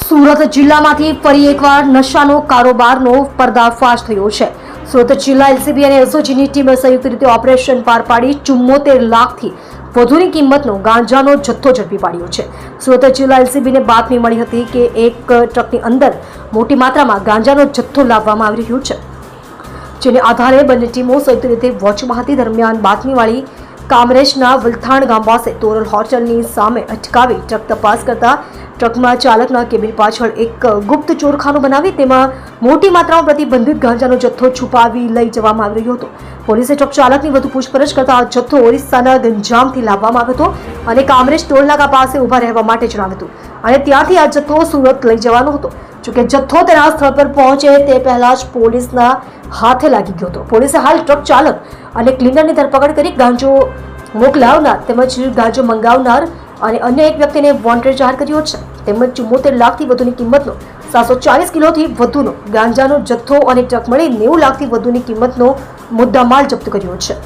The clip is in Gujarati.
સુરત જિલ્લામાંથી ફરી એકવાર નશાનો કારોબારનો પર્દાફાશ થયો છે. સુરત જિલ્લા એલસીબી અને એસઓજીની ટીમે સંયુક્ત રીતે ઓપરેશન પાર પાડી ચુમ્મોતેર લાખથી વધુની કિંમતનો ગાંજાનો જથ્થો ઝડપી પાડ્યો છે. સુરત જિલ્લા એલસીબીને બાતમી મળી હતી કે એક ટ્રકની અંદર મોટી માત્રામાં ગાંજાનો જથ્થો લાવવામાં આવી રહ્યો છે. જેને આધારે બંને ટીમો સંયુક્ત રીતે વોચમાં હતી દરમિયાન બાતમીવાળી કામરેજના વલથાણ ગામ પાસે તોરલ હોટલની સામે અટકાવી ટ્રક તપાસ કરતા ટ્રકમાં ચાલકના કેબિન પાછળ એક ગુપ્ત ચોરખાનું બનાવી તેમાં મોટી માત્રામાં પ્રતિબંધિત ગાંજાનો જથ્થો છુપાવી લઈ જવામાં આવી રહ્યો હતો. પોલીસે ટ્રક ચાલકની વધુ પૂછપરછ કરતા આ જથ્થો ઓરિસ્સાના ગંજામથી લાવવામાં આવ્યો હતો અને કામરેજ ટોલનાકા પાસે ઊભા રહેવા માટે જણાવ્યું અને ત્યાંથી આ જથ્થો સુરત લઈ જવાનો હતો. જોકે જથ્થો તેના સ્થળ પર પહોંચે તે પહેલાં જ પોલીસના હાથે લાગી ગયો હતો. પોલીસે હાલ ટ્રક ચાલક અને ક્લીનરની ધરપકડ કરી ગાંજો મોકલાવનાર તેમજ ગાંજો મંગાવનાર અને અન્ય એક વ્યક્તિને વોન્ટેડ જાહેર કર્યો છે. તેમજ ચુમ્મોતેર લાખથી વધુની કિંમતનો, સાતસો ચાલીસ કિલોથી વધુનો, ગાંજાનો, જથ્થો અને ટ્રક મળી નેવું લાખથી વધુની કિંમતનો મુદ્દામાલ જપ્ત કર્યો છે.